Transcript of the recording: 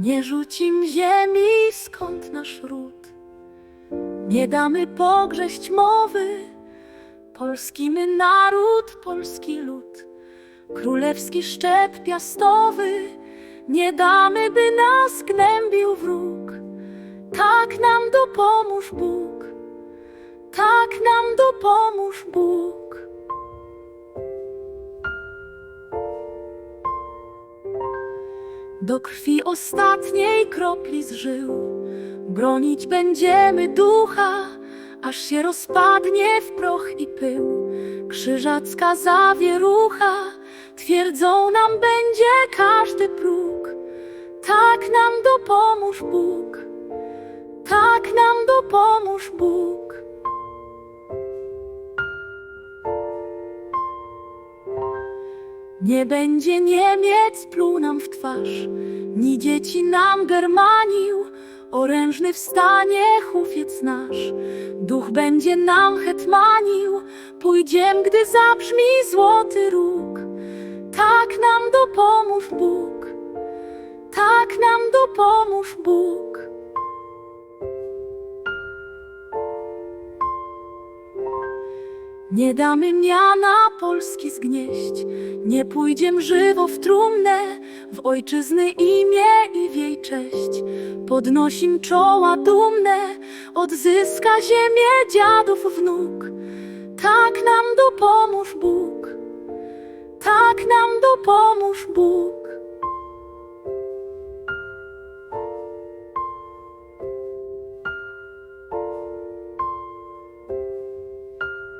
Nie rzucim ziemi, skąd nasz ród. Nie damy pogrześć mowy. Polski my naród, polski lud. Królewski szczep piastowy. Nie damy, by nas gnębił wróg. Tak nam dopomóż Bóg. Tak nam dopomóż Bóg. Do krwi ostatniej kropli z żył. Bronić będziemy ducha Aż się rozpadnie w proch i pył. Krzyżacka zawierucha Twierdzą nam będzie każdy próg. Tak nam dopomóż Bóg. Tak nam dopomóż Nie będzie Niemiec pluł nam w twarz, ni dzieci nam Germanił, orężny wstanie hufiec nasz. Duch będzie nam hetmanił, pójdziem, gdy zabrzmi złoty róg. Tak nam dopomóż Bóg, tak nam dopomóż Bóg. Nie damy miana Polski zgnieść, nie pójdziem żywo w trumnę, w ojczyzny imię i w jej cześć. Podnosim czoła dumne, odzyska ziemię dziadów wnuk. Tak nam dopomóż Bóg, tak nam dopomóż Bóg.